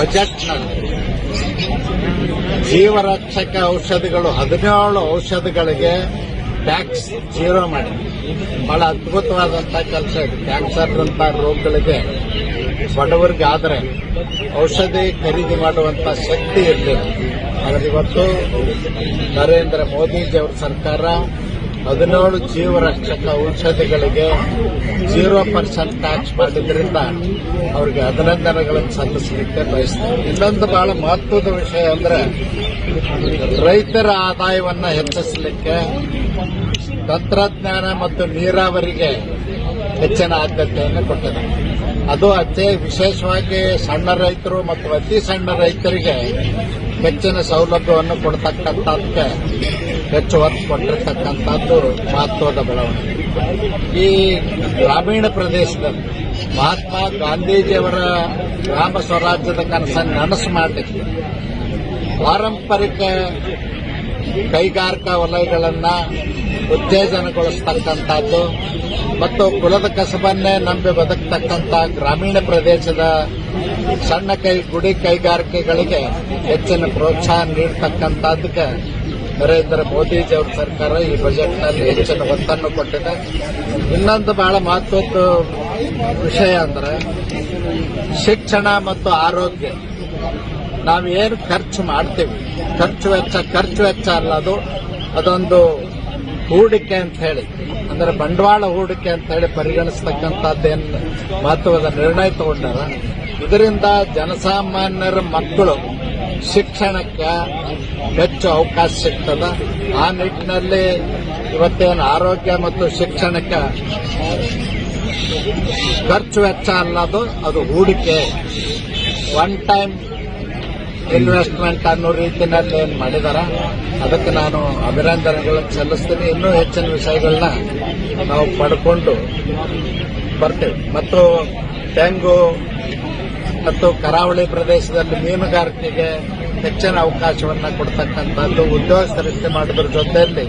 ಬಜೆಟ್ನಲ್ಲಿ ಜೀವರಕ್ಷಕ ಔಷಧಿಗಳು, ಹದಿನೇಳು ಔಷಧಿಗಳಿಗೆ ಟ್ಯಾಕ್ಸ್ ಜೀರೋ ಮಾಡಿ. ಬಹಳ ಅದ್ಭುತವಾದಂಥ ಕೆಲಸ ಇದೆ. ಕ್ಯಾನ್ಸರ್ ಅಂತ ರೋಗಗಳಿಗೆ ಬಡವರಿಗೆ ಆದರೆ ಔಷಧಿ ಖರೀದಿ ಮಾಡುವಂತ ಶಕ್ತಿ ಇರಲಿಲ್ಲ ಆದರೆ ಇವತ್ತು ನರೇಂದ್ರ ಮೋದಿಜಿಯವರ ಸರ್ಕಾರ ಹದಿನೇಳು ಜೀವರಕ್ಷಕ ಔಷಧಿಗಳಿಗೆ ಜೀರೋ ಪರ್ಸೆಂಟ್ ಟ್ಯಾಕ್ಸ್ ಮಾಡಿದ್ರಿಂದ ಅವರಿಗೆ ಅಭಿನಂದನೆಗಳನ್ನು ಸಲ್ಲಿಸಲಿಕ್ಕೆ ಬಯಸ್ತಾರೆ ಇನ್ನೊಂದು ಬಹಳ ಮಹತ್ವದ ವಿಷಯ ಅಂದ್ರೆ ರೈತರ ಆದಾಯವನ್ನು ಹೆಚ್ಚಿಸಲಿಕ್ಕೆ ತಂತ್ರಜ್ಞಾನ ಮತ್ತು ನೀರಾವರಿಗೆ ಹೆಚ್ಚಿನ ಆದ್ಯತೆಯನ್ನು ಕೊಟ್ಟಿದೆ. ಅದು ಅತಿ ವಿಶೇಷವಾಗಿ ಸಣ್ಣ ರೈತರು ಮತ್ತು ಅತಿ ಸಣ್ಣ ರೈತರಿಗೆ ಹೆಚ್ಚಿನ ಸೌಲಭ್ಯವನ್ನು ಕೊಡ್ತಕ್ಕಂಥದ್ದಕ್ಕೆ ಹೆಚ್ಚು ಒತ್ತು ಕೊಟ್ಟಿರ್ತಕ್ಕಂಥದ್ದು ಮಹತ್ವದ ಬೆಳವಣಿಗೆ. ಈ ಗ್ರಾಮೀಣ ಪ್ರದೇಶದಲ್ಲಿ ಮಹಾತ್ಮ ಗಾಂಧೀಜಿಯವರ ಗ್ರಾಮ ಸ್ವರಾಜ್ಯದ ಕನಸನ್ನು ನನಸು ಮಾಡಲಿಕ್ಕೆ ಪಾರಂಪರಿಕ ಕೈಗಾರಿಕಾ ವಲಯಗಳನ್ನು ಉತ್ತೇಜನಗೊಳಿಸ್ತಕ್ಕಂಥದ್ದು ಮತ್ತು ಕುಲದ ಕಸಬನ್ನೇ ನಂಬಿ ಬದುಕತಕ್ಕಂಥ ಗ್ರಾಮೀಣ ಪ್ರದೇಶದ ಸಣ್ಣ ಕೈ, ಗುಡಿ ಕೈಗಾರಿಕೆಗಳಿಗೆ ಹೆಚ್ಚಿನ ಪ್ರೋತ್ಸಾಹ ನೀಡತಕ್ಕಂಥದ್ದಕ್ಕೆ ನರೇಂದ್ರ ಮೋದಿಜಿಯವರ ಸರ್ಕಾರ ಈ ಬಜೆಟ್ನಲ್ಲಿ ಹೆಚ್ಚಿನ ಒತ್ತನ್ನು ಕೊಟ್ಟಿದೆ. ಇನ್ನೊಂದು ಬಹಳ ಮಹತ್ವದ ವಿಷಯ ಅಂದ್ರೆ ಶಿಕ್ಷಣ ಮತ್ತು ಆರೋಗ್ಯ. ನಾವು ಏನು ಖರ್ಚು ಮಾಡ್ತೀವಿ? ಖರ್ಚು ವೆಚ್ಚ ಖರ್ಚು ವೆಚ್ಚ ಅಲ್ಲ ಅದು. ಅದೊಂದು ಹೂಡಿಕೆ ಅಂತ ಹೇಳಿ. ಅಂದರೆ ಬಂಡವಾಳ ಹೂಡಿಕೆ ಅಂತ ಹೇಳಿ ಪರಿಗಣಿಸ್ತಕ್ಕಂಥದ್ದೇನು ಮಹತ್ವದ ನಿರ್ಣಯ ತಗೊಂಡಾರ? ಇದರಿಂದ ಜನಸಾಮಾನ್ಯರ ಮಕ್ಕಳು ಶಿಕ್ಷಣಕ್ಕೆ ಹೆಚ್ಚು ಅವಕಾಶ ಸಿಗ್ತದ. ಆ ನಿಟ್ಟಿನಲ್ಲಿ ಇವತ್ತೇನು ಆರೋಗ್ಯ ಮತ್ತು ಶಿಕ್ಷಣಕ್ಕೆ ಖರ್ಚು ವೆಚ್ಚ ಅನ್ನೋದು ಅದು ಹೂಡಿಕೆ. ಒನ್ ಟೈಮ್ ಇನ್ವೆಸ್ಟ್ಮೆಂಟ್ ಅನ್ನೋ ರೀತಿಯಲ್ಲಿ ಏನು ಮಾಡಿದಾರ? ಅದಕ್ಕೆ ನಾನು ಅಭಿನಂದನೆಗಳನ್ನು ಸಲ್ಲಿಸ್ತೀನಿ. ಇನ್ನೂ ಹೆಚ್ಚಿನ ವಿಷಯಗಳನ್ನ ನಾವು ಪಡ್ಕೊಂಡು ಬರ್ತೇವೆ. ಮತ್ತು ತೆಂಗು ಮತ್ತು ಕರಾವಳಿ ಪ್ರದೇಶದಲ್ಲಿ ಮೀನುಗಾರಿಕೆಗೆ ಹೆಚ್ಚಿನ ಅವಕಾಶವನ್ನು ಕೊಡ್ತಕ್ಕಂಥದ್ದು ಉದ್ಯೋಗ ಸೃಷ್ಟಿ ಮಾಡೋದ್ರ ಜೊತೆಯಲ್ಲಿ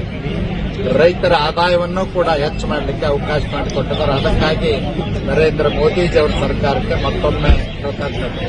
ರೈತರ ಆದಾಯವನ್ನು ಕೂಡ ಹೆಚ್ಚು ಮಾಡಲಿಕ್ಕೆ ಅವಕಾಶ ಮಾಡಿಕೊಟ್ಟಿದ್ದಾರೆ. ಅದಕ್ಕಾಗಿ ನರೇಂದ್ರ ಮೋದಿಜಿ ಅವರ ಸರ್ಕಾರಕ್ಕೆ ಮತ್ತೊಮ್ಮೆ ಕೃತಜ್ಞತೆ.